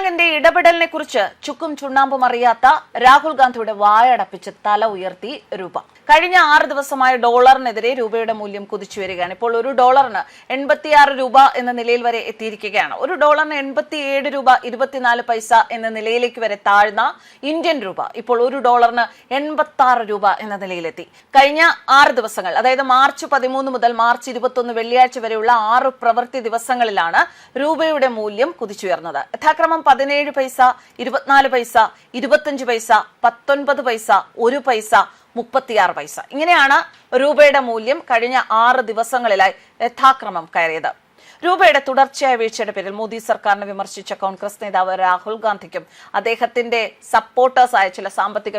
ബാങ്കിന്റെ ഇടപെടലിനെ കുറിച്ച് ചുക്കും ചുണ്ണാമ്പും അറിയാത്ത രാഹുൽ ഗാന്ധിയുടെ വായടപ്പിച്ച് തല ഉയർത്തി രൂപ. കഴിഞ്ഞ ആറ് ദിവസമായ ഡോളറിനെതിരെ രൂപയുടെ മൂല്യം കുതിച്ചു വരികയാണ് ഇപ്പോൾ ഒരു ഡോളറിന് എൺപത്തിയാറ് രൂപ എന്ന നിലയിൽ വരെ എത്തിയിരിക്കുകയാണ്. ഒരു ഡോളറിന് എൺപത്തിയേഴ് രൂപ ഇരുപത്തിനാല് പൈസ എന്ന നിലയിലേക്ക് വരെ താഴ്ന്ന ഇന്ത്യൻ രൂപ ഇപ്പോൾ ഒരു ഡോളറിന് എൺപത്തി ആറ് രൂപ എന്ന നിലയിലെത്തി. കഴിഞ്ഞ ആറ് ദിവസങ്ങൾ അതായത് മാർച്ച് പതിമൂന്ന് മുതൽ മാർച്ച് ഇരുപത്തൊന്ന് വെള്ളിയാഴ്ച വരെയുള്ള ആറ് പ്രവൃത്തി ദിവസങ്ങളിലാണ് രൂപയുടെ മൂല്യം കുതിച്ചുയർന്നത്. യഥാക്രമം പതിനേഴ് പൈസ ഇരുപത്തിനാല് പൈസ ഇരുപത്തഞ്ച് പൈസ പത്തൊൻപത് പൈസ ഒരു പൈസ മുപ്പത്തിയാറ് പൈസ. ഇങ്ങനെയാണ് രൂപയുടെ മൂല്യം കഴിഞ്ഞ ആറ് ദിവസങ്ങളിലായി യഥാക്രമം കയറിയത്. രൂപയുടെ തുടർച്ചയായ വീഴ്ചയുടെ പേരിൽ മോദി സർക്കാരിനെ വിമർശിച്ച കോൺഗ്രസ് നേതാവ് രാഹുൽ ഗാന്ധിക്കും അദ്ദേഹത്തിന്റെ സപ്പോർട്ടേഴ്സായ ചില സാമ്പത്തിക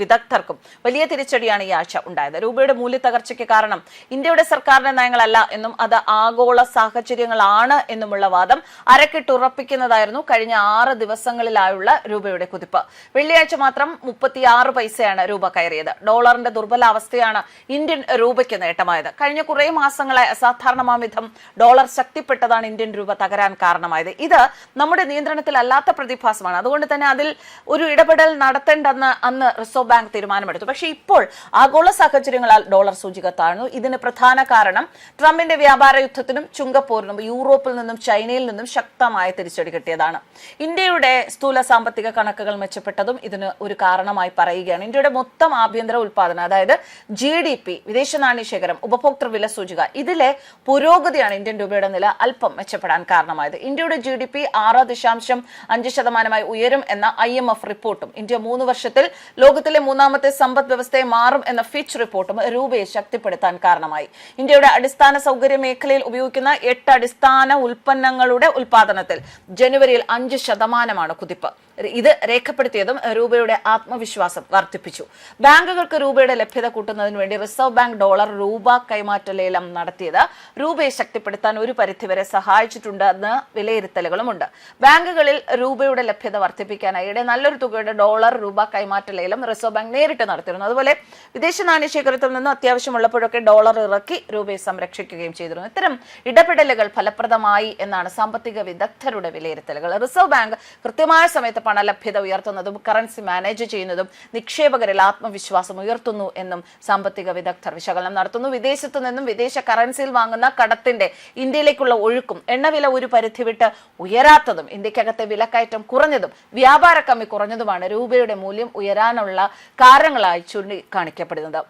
വിദഗ്ധർക്കും വലിയ തിരിച്ചടിയാണ് ഈ ആഴ്ച ഉണ്ടായത്. രൂപയുടെ മൂല്യത്തകർച്ചയ്ക്ക് കാരണം ഇന്ത്യയുടെ സർക്കാരിന്റെ നയങ്ങളല്ല എന്നും അത് ആഗോള സാഹചര്യങ്ങളാണ് എന്നുമുള്ള വാദം അരക്കിട്ടുറപ്പിക്കുന്നതായിരുന്നു കഴിഞ്ഞ ആറ് ദിവസങ്ങളിലായുള്ള രൂപയുടെ കുതിപ്പ്. വെള്ളിയാഴ്ച മാത്രം മുപ്പത്തിയാറ് പൈസയാണ് രൂപ കയറിയത്. ഡോളറിന്റെ ദുർബലാവസ്ഥയാണ് ഇന്ത്യൻ രൂപയ്ക്ക് നേട്ടമായത്. കഴിഞ്ഞ കുറേ മാസങ്ങളെ അസാധാരണമാവിധം ഡോളർ ശക്തിപ്പെട്ടതാണ് ഇന്ത്യൻ രൂപ തകരാൻ കാരണമായത്. ഇത് നമ്മുടെ നിയന്ത്രണത്തിലല്ലാത്ത പ്രതിഭാസമാണ്. അതുകൊണ്ട് തന്നെ അതിൽ ഒരു ഇടപെടൽ നടത്തേണ്ടെന്ന് അന്ന് റിസർവ് ബാങ്ക് തീരുമാനമെടുത്തു. പക്ഷേ ഇപ്പോൾ ആഗോള സാഹചര്യങ്ങളാൽ ഡോളർ സൂചിക താഴ്ന്നു. ഇതിന് പ്രധാന കാരണം ട്രംപിന്റെ വ്യാപാര യുദ്ധത്തിനും ചുങ്കപ്പോരിനും യൂറോപ്പിൽ നിന്നും ചൈനയിൽ നിന്നും ശക്തമായ തിരിച്ചടി കിട്ടിയതാണ്. ഇന്ത്യയുടെ സ്ഥൂല സാമ്പത്തിക കണക്കുകൾ മെച്ചപ്പെട്ടതും ഇതിന് ഒരു കാരണമായി പറയുകയാണ്. ഇന്ത്യയുടെ മൊത്തം ആഭ്യന്തര ഉൽപാദനം അതായത് ജി ഡി പി വിദേശ നാണ്യ ശേഖരം ഉപഭോക്തൃ വില സൂചിക ഇതിലെ പുരോഗതിയാണ് ഇന്ത്യൻ രൂപയുടെ നില അല്പം മെച്ചപ്പെടാൻ കാരണമായത്. ഇന്ത്യയുടെ ജി ഡി പി ആറ് ദശാംശം അഞ്ച് ശതമാനമായി ഉയരും എന്ന ഐ എം എഫ് റിപ്പോർട്ടും ഇന്ത്യ മൂന്ന് വർഷത്തിൽ ലോകത്തിലെ മൂന്നാമത്തെ സമ്പദ് വ്യവസ്ഥയെ മാറും എന്ന ഫിച്ച് റിപ്പോർട്ടും രൂപയെ ശക്തിപ്പെടുത്താൻ കാരണമായി. ഇന്ത്യയുടെ അടിസ്ഥാന സൗകര്യ മേഖലയിൽ ഉപയോഗിക്കുന്ന എട്ട് അടിസ്ഥാന ഉൽപ്പന്നങ്ങളുടെ ഉൽപാദനത്തിൽ ജനുവരിയിൽ അഞ്ച് ശതമാനമാണ് കുതിപ്പ്. ഇത് രേഖപ്പെടുത്തിയതും രൂപയുടെ ആത്മവിശ്വാസം വർദ്ധിപ്പിച്ചു. ബാങ്കുകൾക്ക് രൂപയുടെ ലഭ്യത കൂട്ടുന്നതിന് വേണ്ടി റിസർവ് ബാങ്ക് ഡോളർ രൂപ കൈമാറ്റ ലേലം നടത്തിയത് രൂപയെ ശക്തിപ്പെടുത്താൻ ഒരു പരിധിവരെ സഹായിച്ചിട്ടുണ്ടെന്ന് വിലയിരുത്തലുകളുമുണ്ട്. ബാങ്കുകളിൽ രൂപയുടെ ലഭ്യത വർദ്ധിപ്പിക്കാനായി ഇടെ നല്ലൊരു തുകയുടെ ഡോളർ രൂപ കൈമാറ്റ ലേലം റിസർവ് ബാങ്ക് നേരിട്ട് നടത്തിയിരുന്നു. അതുപോലെ വിദേശ നാണ്യശേഖരത്തിൽ നിന്നും അത്യാവശ്യമുള്ളപ്പോഴൊക്കെ ഡോളർ ഇറക്കി രൂപയെ സംരക്ഷിക്കുകയും ചെയ്തിരുന്നു. ഇത്തരം ഇടപെടലുകൾ ഫലപ്രദമായി എന്നാണ് സാമ്പത്തിക വിദഗ്ധരുടെ വിലയിരുത്തലുകൾ. റിസർവ് ബാങ്ക് കൃത്യമായ സമയത്ത് പണലഭ്യത ഉയർത്തുന്നതും കറൻസി മാനേജ് ചെയ്യുന്നതും നിക്ഷേപകരിൽ ആത്മവിശ്വാസം ഉയർത്തുന്നു എന്നും സാമ്പത്തിക വിദഗ്ധർ വിശകലനം നടത്തുന്നു. വിദേശത്തു നിന്നും വിദേശ കറൻസിയിൽ വാങ്ങുന്ന കടത്തിന്റെ ഇന്ത്യയിലേക്കുള്ള ഒഴുക്കും എണ്ണവില ഒരു പരിധി വിട്ട് ഉയരാത്തതും ഇന്ത്യക്കകത്തെ വിലക്കയറ്റം കുറഞ്ഞതും വ്യാപാര കമ്മി കുറഞ്ഞതുമാണ് രൂപയുടെ മൂല്യം ഉയരാനുള്ള കാരണങ്ങളായി ചൂണ്ടിക്കാണിക്കപ്പെടുന്നത്.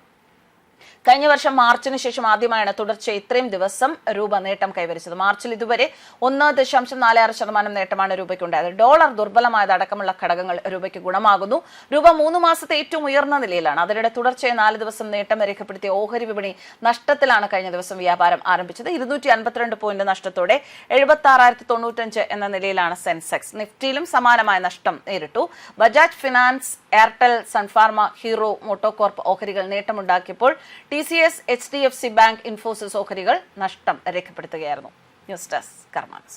കഴിഞ്ഞ വർഷം മാർച്ചിന് ശേഷം ആദ്യമായാണ് തുടർച്ച ഇത്രയും ദിവസം രൂപ നേട്ടം കൈവരിച്ചത്. മാർച്ചിൽ ഇതുവരെ ഒന്ന് ദശാംശം നാല് ആറ് ശതമാനം നേട്ടമാണ് രൂപയ്ക്കുണ്ടായത്. ഡോളർ ദുർബലമായത് അടക്കമുള്ള ഘടകങ്ങൾ രൂപയ്ക്ക് ഗുണമാകുന്നു. രൂപ മൂന്ന് മാസത്തെ ഏറ്റവും ഉയർന്ന നിലയിലാണ്. അതിനിടെ തുടർച്ചയായി നാല് ദിവസം നേട്ടം രേഖപ്പെടുത്തിയ ഓഹരി വിപണി നഷ്ടത്തിലാണ് കഴിഞ്ഞ ദിവസം വ്യാപാരം ആരംഭിച്ചത്. ഇരുന്നൂറ്റി അൻപത്തിരണ്ട് പോയിന്റ് നഷ്ടത്തോടെ എഴുപത്തി ആറായിരത്തി തൊണ്ണൂറ്റഞ്ച് എന്ന നിലയിലാണ് സെൻസെക്സ്. നിഫ്റ്റിയിലും സമാനമായ നഷ്ടം നേരിട്ടു. Bajaj finance Airtel Sun Pharma Hero MotoCorp ഓഹരികൾ നേട്ടമുണ്ടാക്കിയപ്പോൾ T C S H D F C bank Infosys ഓഹരികൾ നഷ്ടം രേഖപ്പെടുത്തുകയായിരുന്നു. News desk കർമാൻസ്.